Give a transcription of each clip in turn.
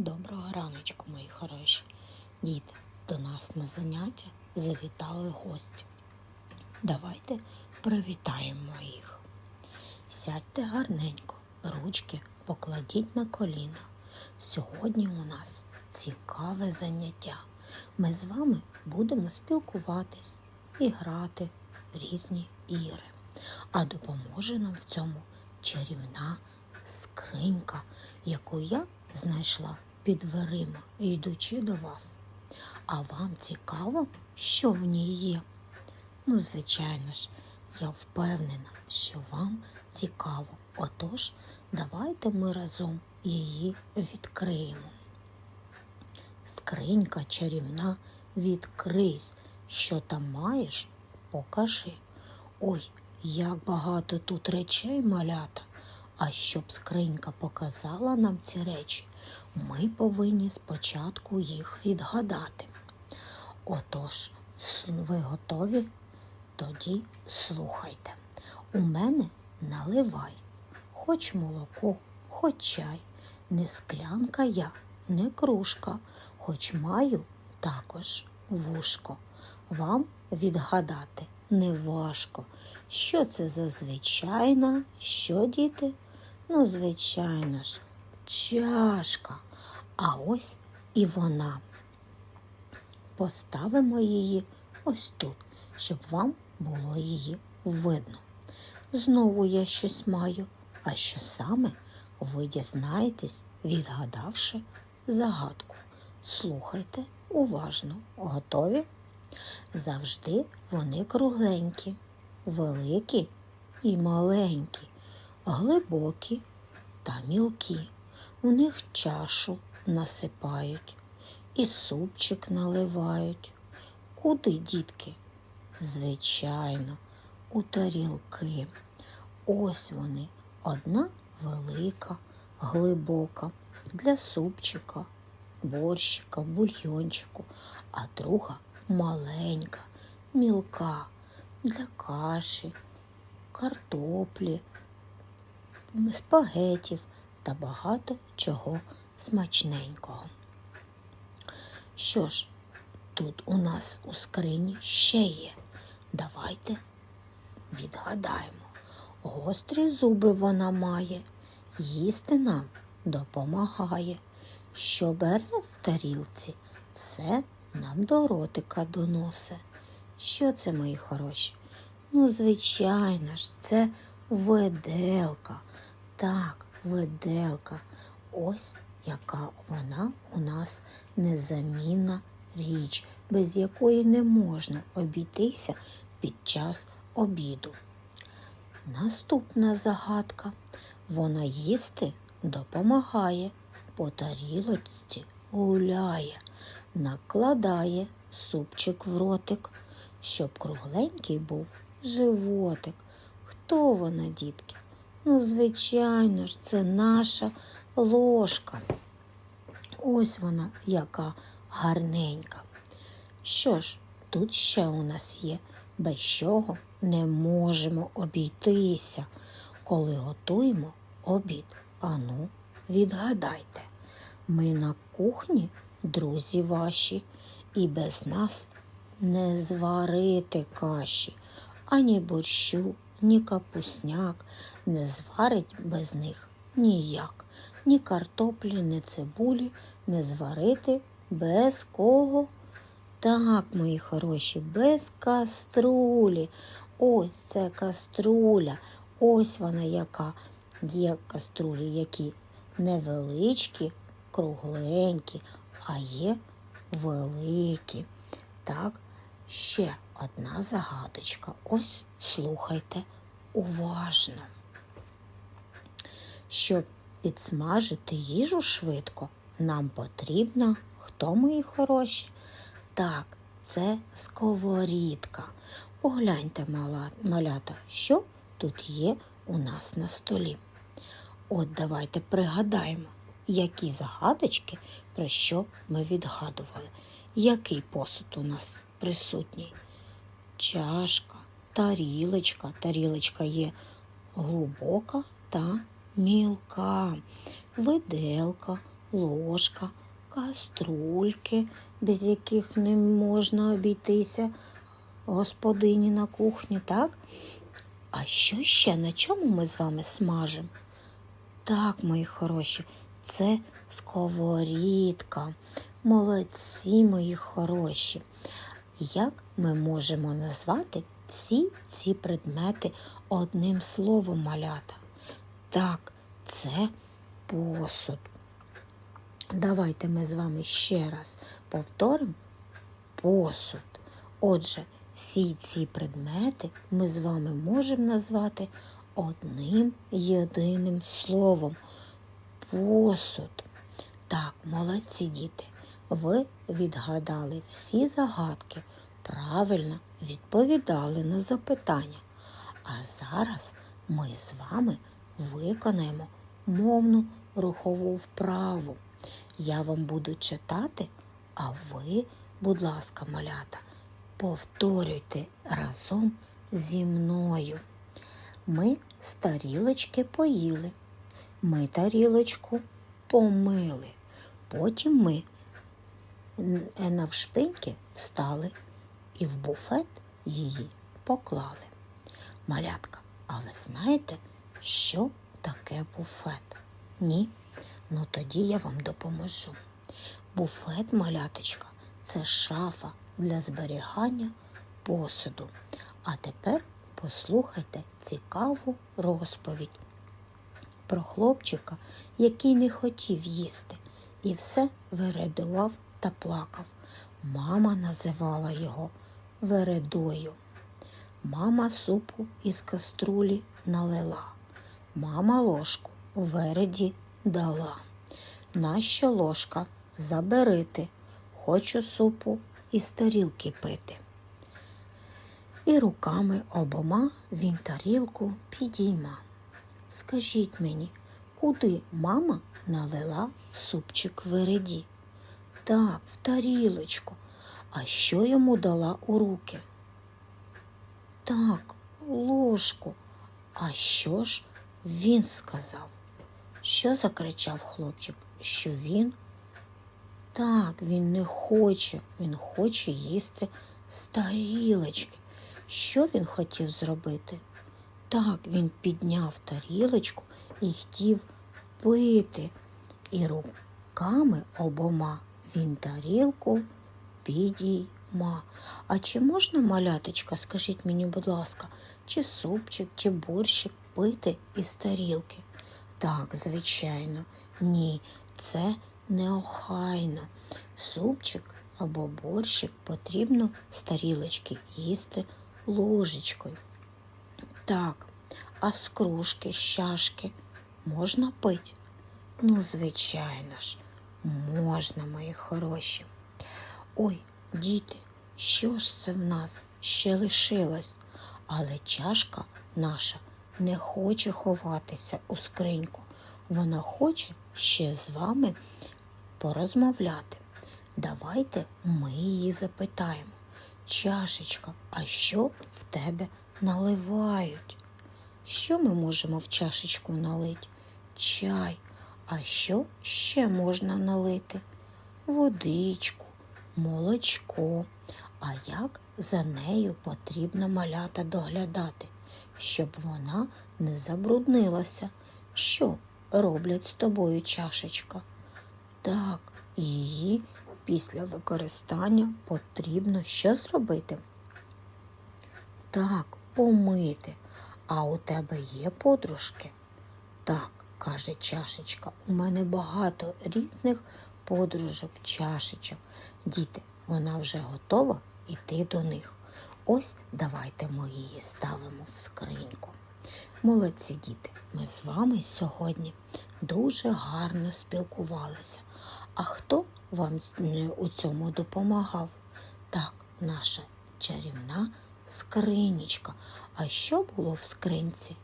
Доброго раночку, мої хороші. Діти, до нас на заняття завітали гості. Давайте привітаємо їх. Сядьте гарненько, ручки покладіть на коліна. Сьогодні у нас цікаве заняття. Ми з вами будемо спілкуватись і грати в різні ігри. А допоможе нам в цьому чарівна скринька, яку я знайшла під дверима, йдучи до вас. А вам цікаво, що в ній є? Ну, звичайно ж, я впевнена, що вам цікаво. Отож, давайте ми разом її відкриємо. Скринька чарівна, відкрись, що там маєш, покажи. Ой, як багато тут речей малята. А щоб скринька показала нам ці речі, ми повинні спочатку їх відгадати. Отож, ви готові? Тоді слухайте. У мене наливай, хоч молоко, хоч чай, не склянка я, не кружка, хоч маю також вушко. Вам відгадати не важко. Що це за звичайна? Що, діти? Ну, звичайно ж, чашка. А ось і вона. Поставимо її ось тут, щоб вам було її видно. Знову я щось маю, а що саме ви дізнаєтесь, відгадавши загадку. Слухайте уважно, готові? Завжди вони кругленькі, великі і маленькі, глибокі та мілкі. У них чашу насипають і супчик наливають. Куди, дітки? Звичайно, у тарілки. Ось вони, одна велика, глибока для супчика, борщика, бульйончику, а друга маленька, мілка для каші, картоплі, спагетів та багато чого смачненького. Що ж, тут у нас у скрині ще є. Давайте відгадаємо. Гострі зуби вона має, їсти нам допомагає. Що бере в тарілці, все нам до ротика доносе. Що це, мої хороші? Ну, звичайно ж, це веделка. Так, веделка. Ось яка вона у нас незамінна річ, без якої не можна обійтися під час обіду. Наступна загадка. Вона їсти допомагає, по тарілочці гуляє, накладає супчик в ротик, щоб кругленький був животик. Хто вона, дітки? Ну, звичайно ж, це наша ложка. Ось вона, яка гарненька. Що ж, тут ще у нас є, без чого не можемо обійтися, коли готуємо обід. Ану, відгадайте, ми на кухні, друзі ваші, і без нас не зварити каші, ані борщу, ні капусняк не зварить без них ніяк, ні картоплі, ні цибулі не зварити без кого. Так, мої хороші, без каструлі. Ось це каструля. Ось вона яка. Є каструлі, які невеличкі, кругленькі, а є великі. Так, ще одна загадочка. Ось слухайте уважно. Щоб підсмажити їжу швидко, нам потрібно, хто мої хороші? Так, це сковорідка. Погляньте, малята, що тут є у нас на столі. От давайте пригадаємо, які загадочки, про що ми відгадували. Який посуд у нас присутній? Чашка, тарілочка. Тарілочка є глибока та мілка. Виделка ложка, каструльки, без яких не можна обійтися господині на кухні, так? А що ще на чому ми з вами смажимо? Так, мої хороші, це сковорідка. Молодці, мої хороші. Як ми можемо назвати всі ці предмети одним словом малята? Так, це посуд. Давайте ми з вами ще раз повторимо посуд. Отже, всі ці предмети ми з вами можемо назвати одним єдиним словом посуд. Так, молодці діти, ви відгадали всі загадки, правильно відповідали на запитання. А зараз ми з вами виконаємо мовну рухову вправу. Я вам буду читати, а ви, будь ласка, малята, повторюйте разом зі мною. Ми з тарілочки поїли, ми тарілочку помили. Потім ми навшпиньки встали і в буфет її поклали. Малятка, а ви знаєте, що таке буфет? Ні? Ну тоді я вам допоможу. Буфет, маляточка, це шафа для зберігання посуду. А тепер послухайте цікаву розповідь про хлопчика, який не хотів їсти, і все вередував та плакав. Мама називала його вередою. Мама супу із каструлі налила. Мама ложку вереді дала. Нащо ложка заберити? Хочу супу із тарілки пити. І руками обома він тарілку підійма. Скажіть мені, куди мама налила супчик вереді? Так, в тарілочку. А що йому дала у руки? Так, ложку. А що ж він сказав? Що закричав хлопчик? Що він? Так, він не хоче, він хоче їсти з тарілочки. Що він хотів зробити? Так, він підняв тарілочку і хотів пити. І руками обома він тарілку підійма. А чи можна, маляточка, скажіть мені, будь ласка, чи супчик, чи борщик пити із тарілки? Так, звичайно, ні, це неохайно. Супчик або борщик потрібно з тарілочки їсти ложечкою. Так, а з кружки, з чашки можна пити? Ну, звичайно ж, можна, мої хороші. Ой, діти, що ж це в нас ще лишилось? Але чашка наша не хоче ховатися у скриньку. Вона хоче ще з вами порозмовляти. Давайте ми її запитаємо. Чашечка, а що в тебе наливають? Що ми можемо в чашечку налити? Чай. А що ще можна налити? Водичку, молочко. А як за нею потрібно малята доглядати, щоб вона не забруднилася? Що роблять з тобою чашечка? Так, її після використання потрібно що зробити? Так, помити. А у тебе є подружки? Так, каже чашечка, у мене багато різних подружок, чашечок. Діти, вона вже готова йти до них. Ось давайте ми її ставимо в скриньку. Молодці діти, ми з вами сьогодні дуже гарно спілкувалися. А хто вам у цьому допомагав? Так, наша чарівна скринічка. А що було в скринці?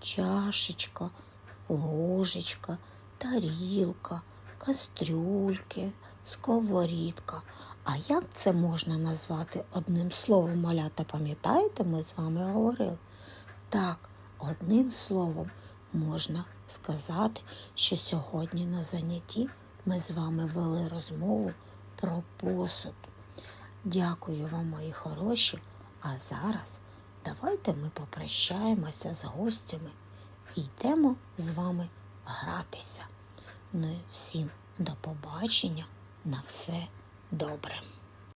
Чашечка, ложечка, тарілка, кастрюльки, сковорідка. А як це можна назвати одним словом малята? Пам'ятаєте, ми з вами говорили? Так, одним словом можна сказати, що сьогодні на занятті ми з вами вели розмову про посуд. Дякую вам, мої хороші. А зараз давайте ми попрощаємося з гостями і йдемо з вами гратися. Ну і всім до побачення. На все добре.